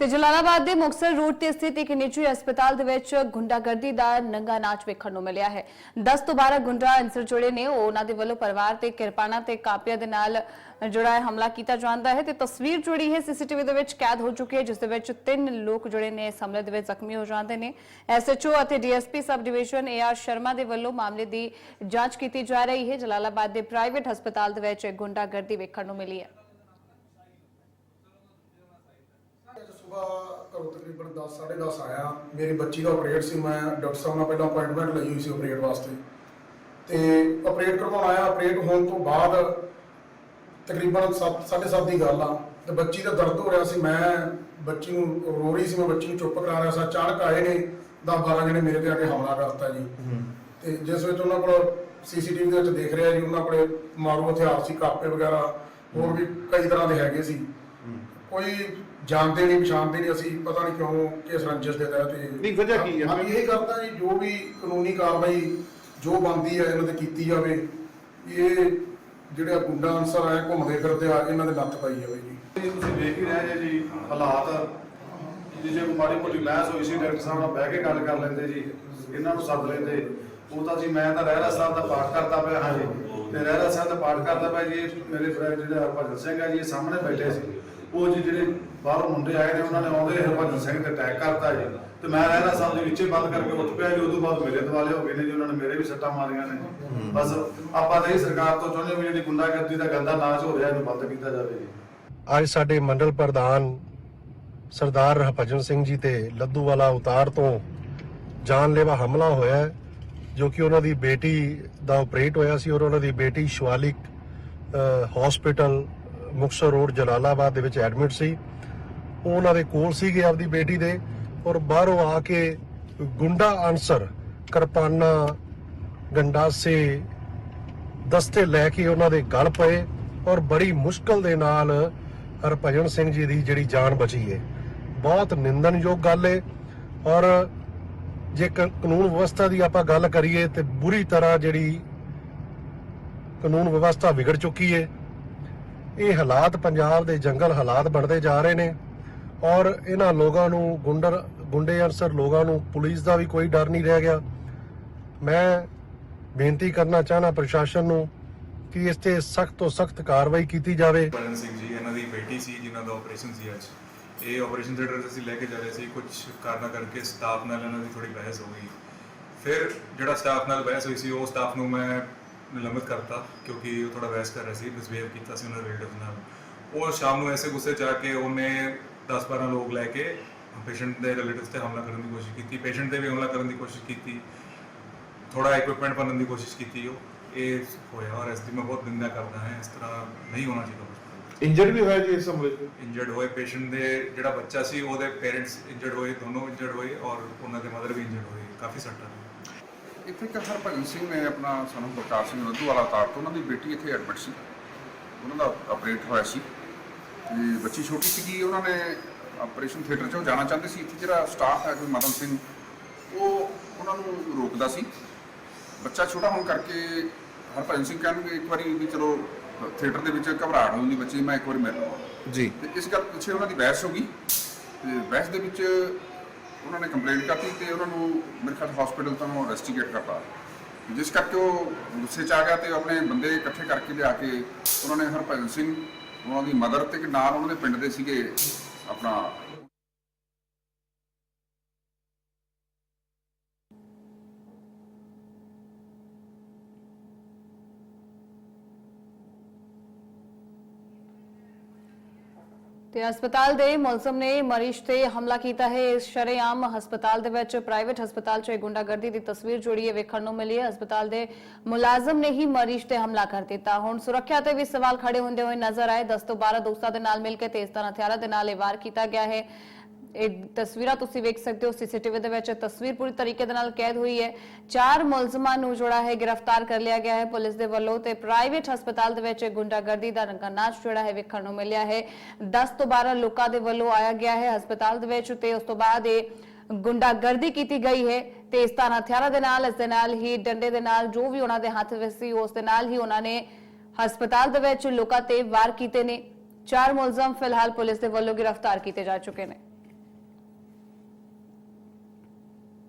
ਤੇ ਜਲਾਲਾਬਾਦ ਦੇ ਮੁਕਸਰ ਰੋਡ ਤੇ ਸਥਿਤ ਇੱਕ ਨਿੱਜੀ ਹਸਪਤਾਲ ਦੇ ਵਿੱਚ ਗੁੰਡਾਗਰਦੀ ਦਾ ਨੰਗਾ ਨਾਚ ਵੇਖਣ ਨੂੰ ਮਿਲਿਆ ਹੈ। 10 ਤੋਂ 12 ਗੁੰਡਾ ਅੰਸਰ ਜੁੜੇ ਨੇ, ਉਹ ਉਹਨਾਂ ਦੇ ਵੱਲੋਂ ਪਰਿਵਾਰ ਤੇ ਕਿਰਪਾਨਾਂ ਤੇ ਕਾਪੀਆਂ ਦੇ ਨਾਲ ਜਿਹੜਾ ਹੈ ਹਮਲਾ ਕੀਤਾ ਜਾਂਦਾ ਹੈ ਤੇ ਤਸਵੀਰ ਜੁੜੀ ਹੈ ਸੀਸੀਟੀਵੀ ਦੇ ਵਿੱਚ ਕੈਦ ਹੋ ਚੁੱਕੀ ਹੈ, ਜਿਸ ਦੇ ਵਿੱਚ ਤਿੰਨ ਲੋਕ ਜੁੜੇ ਨੇ। ਇਸ ਹਮਲੇ ਦੇ ਵਿੱਚ ਜ਼ਖਮੀ ਹੋ ਜਾਂਦੇ ਨੇ। ਐਸਐਚਓ ਅਤੇ DSP sub division AR Sharma ਦੇ ਵੱਲੋਂ ਮਾਮਲੇ ਦੀ ਜਾਂਚ ਕੀਤੀ ਜਾ ਰਹੀ ਹੈ। ਜਲਾਲਾਬਾਦ ਦੇ ਪ੍ਰਾਈਵੇਟ ਹਸਪਤਾਲ ਦੇ ਵਿੱਚ ਗੁੰਡਾਗਰਦੀ ਵੇਖਣ ਨੂੰ ਮਿਲੀ ਹੈ। ਅੱਜ ਸਵੇਰ ਘਰੋਂ ਤਕਰੀਬਨ 10 10:30 ਆਇਆ। ਮੇਰੀ ਬੱਚੀ ਦਾ ਆਪਰੇਟ ਸੀ ਮੈਂ ਡਾਕਟਰ ਸਾਹਿਬ ਨਾਲ ਪਹਿਲਾਂ ਅਪਾਇੰਟਮੈਂਟ ਲਈ ਹੋਈ ਸੀ ਆਪਰੇਟ ਵਾਸਤੇ। ਤੇ ਆਪਰੇਟ ਕਰਵਾਉਣ ਆਇਆ ਆਪਰੇਟ ਹੋਣ ਤੋਂ ਬਾਅਦ ਤਕਰੀਬਨ 7:30 ਦੀ ਗੱਲ ਆ। ਤੇ ਬੱਚੀ ਦਾ ਦਰਦ ਹੋ ਰਿਹਾ ਸੀ ਮੈਂ ਬੱਚੀ ਨੂੰ ਰੋ ਰਹੀ ਸੀ ਮੈਂ ਬੱਚੀ ਨੂੰ ਚੁੱਪ ਕਰਾ ਰਿਹਾ ਸੀ। ਅਚਾਨਕ ਆਏ ਨੇ 10 12 ਜਣੇ ਮੇਰੇ ਤੇ ਆ ਕੇ ਹਮਲਾ ਕਰਤਾ ਜੀ। ਤੇ ਜਿਸ ਵਿੱਚ ਉਹਨਾਂ ਕੋਲ ਸੀਸੀਟੀਵੀ ਦੇ ਵਿੱਚ ਦੇਖ ਰਿਹਾ ਜੀ ਉਹਨਾਂ ਕੋਲੇ ਮਾਰੂ ਹਥਿਆਰ ਸੀ ਕਾਪੇ ਵਗੈਰਾ ਹੋਰ ਵੀ ਕਈ ਤਰ੍ਹਾਂ ਦੇ ਹੈਗੇ ਸੀ। ਕੋਈ ਜਾਣਦੇ ਨਹੀਂ ਪਛਾਣਦੇ ਨਹੀਂ ਅਸੀਂ ਪਤਾ ਨਹੀਂ ਕਿਉਂ ਕਿਸ ਰੰਜਿਸ਼ ਦੇ ਤਹਿਤ ਇਹ ਨਹੀਂ, ਵਜ੍ਹਾ ਕੀ ਹੈ? ਹਾਂ ਇਹ ਕਰਦਾ ਜੀ ਜੋ ਵੀ ਕਾਨੂੰਨੀ ਕਾਰਵਾਈ ਜੋ ਬਣਦੀ ਹੈ ਇਹਨਾਂ ਤੇ ਕੀਤੀ ਜਾਵੇ ਇਹ ਜਿਹੜੇ ਗੁੰਡਾ ਅਨਸਰ ਆਏ ਘੁੰਮਦੇ ਫਿਰਦੇ ਆ ਇਹਨਾਂ ਦੇ ਨੱਥ ਪਾਈ ਜਾਵੇ ਜੀ। ਜੀ ਤੁਸੀਂ ਦੇਖ ਹੀ ਰਹੇ ਜੇ ਜੀ ਹਾਲਾਤ। ਜੀ ਜੇ ਕੋਈ ਮਾੜੀ ਮੋਟੀ ਬਹਿਸ ਹੋਈ ਸੀ ਡਾਕਟਰ ਸਾਹਿਬ ਨਾਲ ਬਹਿ ਕੇ ਗੱਲ ਕਰ ਲੈਂਦੇ ਜੀ ਇਹਨਾਂ ਨੂੰ ਸੱਦ ਲੈਂਦੇ। ਉਹ ਤਾਂ ਜੀ ਮੈਂ ਤਾਂ ਰਹਿਰਾ ਸਾਹਿਬ ਦਾ ਪਾਠ ਕਰਦਾ ਪਿਆ ਹਾਂ ਜੀ ਤੇ ਰਹਿਰਾ ਸਾਹਿਬ ਦਾ ਪਾਠ ਕਰਦਾ ਪਿਆ ਜੀ ਮੇਰੇ ਫਰੈਂਡ ਜਿਹੜਾ ਭਜਨ ਸਿੰਘ ਹੈ ਜੀ ਇਹ ਸਾਹਮਣੇ ਬੈਠੇ ਸੀ। ਉਹ ਜੀ ਜਿਹੜੇ ਬਾਹਰੋਂ ਮੁੰਡੇ ਆਏ ਨੇ ਉਹਨਾਂ ਨੇ ਆਉਂਦੇ ਹਰਭਜਨ ਸਿੰਘ ਤੇ ਅਟੈਕ ਕਰਤਾ ਜੀ। ਤੇ ਮੈਂ ਰਹਿਰਾ ਸਾਹਿਬ ਦੇ ਵਿੱਚੇ ਬੰਦ ਕਰਕੇ ਉੱਠ ਪਿਆ ਜੀ ਉਦੋਂ ਬਾਅਦ ਮੇਰੇ ਦੁਆਲੇ ਹੋ ਗਏ ਨੇ ਜੀ ਉਹਨਾਂ ਨੇ ਮੇਰੇ ਵੀ ਸੱਟਾਂ ਮਾਰੀਆਂ ਨੇ। ਬਸ ਆਪਾਂ ਤਾਂ ਇਹ ਸਰਕਾਰ ਤੋਂ ਚਾਹੁੰਦੇ ਹਾਂ ਵੀ ਜਿਹੜੀ ਗੁੰਡਾਗਰਦੀ ਦਾ ਗੰਦਾ ਨਾਚ ਹੋ ਰਿਹਾ ਇਹਨੂੰ ਬੰਦ ਕੀਤਾ ਜਾਵੇ ਜੀ। ਅੱਜ ਸਾਡੇ ਮੰਡਲ ਪ੍ਰਧਾਨ ਸਰਦਾਰ ਹਰਭਜਨ ਸਿੰਘ ਜੀ ਤੇ ਲੱਦੂਵਾਲਾ ਉਤਾਰ ਤੋਂ ਜਾਨਲੇਵਾ ਹਮਲਾ ਹੋਇਆ ਹੈ, ਜੋ ਕਿ ਉਹਨਾਂ ਦੀ ਬੇਟੀ ਦਾ ਆਪਰੇਟ ਹੋਇਆ ਸੀ ਔਰ ਉਹਨਾਂ ਦੀ ਬੇਟੀ ਸ਼ਵਾਲਿਕ ਹਸਪੀਟਲ ਮੁਕਤਸਰ ਰੋਡ ਜਲਾਲਾਬਾਦ ਦੇ ਵਿੱਚ ਐਡਮਿਟ ਸੀ। ਉਹ ਉਹਨਾਂ ਦੇ ਕੋਲ ਸੀਗੇ ਆਪਦੀ ਬੇਟੀ ਦੇ ਔਰ ਬਾਹਰੋਂ ਆ ਕੇ ਗੁੰਡਾ ਅਨਸਰ ਕਿਰਪਾਨਾ ਗੰਡਾਸੇ ਦਸਤੇ ਲੈ ਕੇ ਉਹਨਾਂ ਦੇ ਗਲ ਪਏ ਔਰ ਬੜੀ ਮੁਸ਼ਕਲ ਦੇ ਨਾਲ ਹਰਭਜਨ ਸਿੰਘ ਜੀ ਦੀ ਜਿਹੜੀ ਜਾਨ ਬਚੀ ਹੈ ਬਹੁਤ ਨਿੰਦਨਯੋਗ ਗੱਲ ਹੈ ਔਰ ਜੇ ਕ- ਕਾਨੂੰਨ ਵਿਵਸਥਾ ਦੀ ਆਪਾਂ ਗੱਲ ਕਰੀਏ ਤੇ ਬੁਰੀ ਤਰ੍ਹਾਂ ਜਿਹੜੀ ਕਾਨੂੰਨ ਵਿਵਸਥਾ ਵਿਗੜ ਚੁੱਕੀ ਹੈ ਇਹ ਹਾਲਾਤ ਪੰਜਾਬ ਦੇ ਜੰਗਲ ਹਾਲਾਤ ਬਣਦੇ ਜਾ ਰਹੇ ਨੇ ਔਰ ਇਹਨਾਂ ਲੋਕਾਂ ਨੂੰ ਗੁੰਡਰ ਗੁੰਡੇ ਅਨਸਰ ਲੋਕਾਂ ਨੂੰ ਪੁਲਿਸ ਦਾ ਵੀ ਕੋਈ ਡਰ ਨਹੀਂ ਰਹਿ ਗਿਆ। ਮੈਂ ਬੇਨਤੀ ਕਰਨਾ ਚਾਹਨਾ ਪ੍ਰਸ਼ਾਸਨ ਨੂੰ ਕਿ ਇਸ ਤੇ ਸਖਤ ਤੋਂ ਸਖਤ ਕਾਰਵਾਈ ਕੀਤੀ ਜਾਵੇ। ਬਰਨ ਸਿੰਘ ਜੀ, ਇਹਨਾਂ ਦੀ ਬੇਟੀ ਸੀ ਜਿਨ੍ਹਾਂ ਦਾ ਆਪਰੇਸ਼ਨ ਸੀ ਅੱਜ। ਇਹ ਆਪਰੇਸ਼ਨ ਥੀਏਟਰ ਅਸੀਂ ਲੈ ਕੇ ਜਾ ਰਹੇ ਸੀ ਕੁਝ ਕਾਰਨਾਂ ਕਰਕੇ ਸਟਾਫ ਨਾਲ ਇਹਨਾਂ ਦੀ ਥੋੜੀ ਬਹਿਸ ਹੋ ਗਈ। ਫਿਰ ਜਿਹੜਾ ਸਟਾਫ ਨਾਲ ਬਹਿਸ ਹੋਈ ਸੀ, ਉਹ ਸਟਾਫ ਨੂੰ ਮੈਂ ਨਿਲੰਬਿਤ ਕਰਤਾ, ਕਿਉਂਕਿ ਉਹ ਥੋੜਾ ਬਹਿਸ ਕਰ ਰਿਹਾ ਸੀ ਮਿਸਬੀਹੇਵ ਕੀਤਾ ਸੀ ਉਹਨਾਂ ਦੇ ਨਾਲ। ਉਹ ਸ਼ਾਮ ਨੂੰ ਐਸੇ ਗੁੱਸੇ ਚ ਆ ਕੇ ਉਹਨੇ 10-12 ਲੋਕ ਲੈ ਕੇ ਪੇਸ਼ੈਂਟ ਦੇ ਰਿਲੇਟਿਵਸ ਤੇ ਹਮਲਾ ਕਰਨ ਦੀ ਕੋਸ਼ਿਸ਼ ਕੀਤੀ। ਪੇਸ਼ੈਂਟ ਤੇ ਵੀ ਹਮਲਾ ਕਰਨ ਦੀ ਕੋਸ਼ਿਸ਼ ਕੀਤੀ। ਥੋੜਾ ਇਕਵਿਪਮੈਂਟ ਬਣਨ ਦੀ ਕੋਸ਼ਿਸ਼ ਕੀਤੀ ਉਹ। ਇਹ ਹੋਇਆ ਔਰ ਇਸ ਦੀ ਮੈਂ ਬਹੁਤ ਨਿੰਦਾ ਕਰਦਾ ਹਾਂ, ਇਸ ਤਰ੍ਹਾਂ ਨਹੀਂ ਹੋਣਾ ਚਾਹੀਦਾ ਕੁਛ। ਇੰਜਰਡ ਵੀ ਹੋਇਆ ਜੀ ਇਸ ਹਮਲੇ 'ਚ? ਇੰਜਰਡ ਹੋਏ ਪੇਸ਼ੈਂਟ ਦੇ ਜਿਹੜਾ ਬੱਚਾ ਸੀ ਉਹਦੇ ਪੇਰੈਂਟਸ ਇੰਜਰਡ ਹੋਏ ਦੋਨੋਂ ਇੰਜਰਡ ਹੋਏ ਔਰ ਉਹਨਾਂ ਦੇ ਮਦਰ ਵੀ ਇੰਜਰਡ ਹੋਏ ਕਾਫੀ ਸੱਟਾਂ। ਇੱਥੇ ਇੱਕ ਹਰਭਜਨ ਸਿੰਘ ਨੇ ਆਪਣਾ ਸਾਨੂੰ ਬਲਕਾਰ ਸਿੰਘ ਰੰਧੂ ਵਾਲਾ ਤਾਰ ਤੋਂ ਉਹਨਾਂ ਦੀ ਬੇਟੀ ਇੱਥੇ ਐਡਮਿਟ ਸੀ। ਉਹਨਾਂ ਦਾ ਆਪਰੇਟ ਹੋਇਆ ਸੀ। ਤੇ ਬੱਚੀ ਛੋਟੀ ਸੀਗੀ ਉਹਨਾਂ ਨੇ ਆਪਰੇਸ਼ਨ ਥੀਏਟਰ 'ਚੋਂ ਜਾਣਾ ਚਾਹੁੰਦੇ ਸੀ। ਇੱਥੇ ਜਿਹੜਾ ਸਟਾਫ ਹੈ ਕੋਈ ਮਦਨ ਸਿੰਘ ਉਹ ਉਹਨਾਂ ਨੂੰ ਰੋਕਦਾ ਸੀ। ਬੱਚਾ ਛੋਟਾ ਹੋਣ ਕਰਕੇ ਹਰਭਜਨ ਸਿੰਘ ਕਹਿੰਦੇ ਇੱਕ ਵਾਰੀ ਵੀ ਚਲੋ ਥੀਏਟਰ ਦੇ ਵਿੱਚ ਘਬਰਾਹਟ ਹੁੰਦੀ ਬੱਚੀ ਮੈਂ ਇੱਕ ਵਾਰੀ ਮਿਲ ਲਵਾਂ ਜੀ। ਤੇ ਇਸ ਗੱਲ ਪਿੱਛੇ ਉਹਨਾਂ ਦੀ ਬਹਿਸ ਹੋ ਗਈ। ਤੇ ਬਹਿਸ ਦੇ ਵਿੱਚ ਉਹਨਾਂ ਨੇ ਕੰਪਲੇਂਟ ਕਰਤੀ ਤੇ ਉਹਨਾਂ ਨੂੰ ਮੇਰੇ ਖਿਆਲ ਹਸਪੀਟਲ ਤੋਂ ਇਨਵੈਸਟੀਗੇਟ ਕਰਤਾ। ਜਿਸ ਕਰਕੇ ਉਹ ਗੁੱਸੇ 'ਚ ਆ ਗਿਆ ਤੇ ਆਪਣੇ ਬੰਦੇ ਇਕੱਠੇ ਕਰਕੇ ਲਿਆ ਕੇ ਉਹਨਾਂ ਨੇ ਹਰਭਜਨ ਸਿੰਘ ਉਹਨਾਂ ਦੀ ਮਦਰ ਤੇ ਨਾਲ ਉਹਨਾਂ ਦੇ ਪਿੰਡ ਦੇ ਸੀਗੇ ਆਪਣਾ ਤੇ ਹਸਪਤਾਲ ਦੇ ਮੁਲਜ਼ਮ ਨੇ ਮਰੀਜ਼ ਤੇ ਹਮਲਾ ਕੀਤਾ ਹੈ। ਇਸ ਸ਼ਰੇਆਮ ਹਸਪਤਾਲ ਦੇ ਵਿੱਚ ਪ੍ਰਾਈਵੇਟ ਹਸਪਤਾਲ 'ਚ ਇਹ ਗੁੰਡਾਗਰਦੀ ਦੀ ਤਸਵੀਰ ਜੁੜੀ ਹੈ, ਵੇਖਣ ਨੂੰ ਮਿਲੀ ਹੈ। ਹਸਪਤਾਲ ਦੇ ਮੁਲਾਜ਼ਮ ਨੇ ਹੀ ਮਰੀਜ਼ ਤੇ ਹਮਲਾ ਕਰ ਦਿੱਤਾ। ਹੁਣ ਸੁਰੱਖਿਆ ਤੇ ਵੀ ਸਵਾਲ ਖੜੇ ਹੁੰਦੇ ਹੋਏ ਨਜ਼ਰ ਆਏ। 10 ਤੋਂ 12 ਦੋਸਤਾਂ ਦੇ ਨਾਲ ਮਿਲ ਕੇ ਤੇਜ਼ ਤਰ੍ਹਾਂ ਹਥਿਆਰਾਂ ਦੇ ਨਾਲ ਇਹ ਵਾਰ ਕੀਤਾ ਗਿਆ ਹੈ। ਇਹ ਤਸਵੀਰਾਂ ਤੁਸੀਂ ਵੇਖ ਸਕਦੇ ਹੋ ਸੀਸੀਟੀਵੀ ਦੇ ਵਿੱਚ ਤਸਵੀਰ ਪੂਰੀ ਤਰੀਕੇ ਦੇ ਨਾਲ ਕੈਦ ਹੋਈ ਹੈ। ਚਾਰ ਮੁਲਜ਼ਮਾਂ ਨੂੰ ਜਿਹੜਾ ਹੈ ਗ੍ਰਿਫਤਾਰ ਕਰ ਲਿਆ ਗਿਆ ਹੈ ਪੁਲਿਸ ਦੇ ਵੱਲੋਂ ਤੇ ਪ੍ਰਾਈਵੇਟ ਹਸਪਤਾਲ ਦੇ ਵਿੱਚ ਗੁੰਡਾਗਰਦੀ ਦਾ ਰੰਗਾ ਜਿਹੜਾ ਹੈ ਵੇਖਣ ਨੂੰ ਮਿਲਿਆ ਹੈ। 10 ਤੋਂ 12 ਲੋਕਾਂ ਦੇ ਵੱਲੋਂ ਆਇਆ ਗਿਆ ਹੈ ਹਸਪਤਾਲ ਦੇ ਵਿੱਚ ਤੇ ਉਸ ਤੋਂ ਬਾਅਦ ਇਹ ਗੁੰਡਾਗਰਦੀ ਕੀਤੀ ਗਈ ਹੈ ਤੇ ਇਸ ਤਰ੍ਹਾਂ ਹਥਿਆਰਾਂ ਦੇ ਨਾਲ, ਇਸ ਦੇ ਨਾਲ ਹੀ ਡੰਡੇ ਦੇ ਨਾਲ ਜੋ ਵੀ ਉਹਨਾਂ ਦੇ ਹੱਥ ਵਿੱਚ ਸੀ, ਉਸ ਦੇ ਨਾਲ ਹੀ ਉਹਨਾਂ ਨੇ ਹਸਪਤਾਲ ਦੇ ਵਿੱਚ ਲੋਕਾਂ ਤੇ ਵਾਰ ਕੀਤੇ ਨੇ। ਚਾਰ ਮੁਲਜ਼ਮ ਫਿਲਹਾਲ ਪੁਲਿਸ ਦੇ ਵੱਲੋਂ ਗ੍ਰਿਫਤਾਰ ਕੀਤੇ ਜਾ ਚੁੱਕੇ ਨੇ।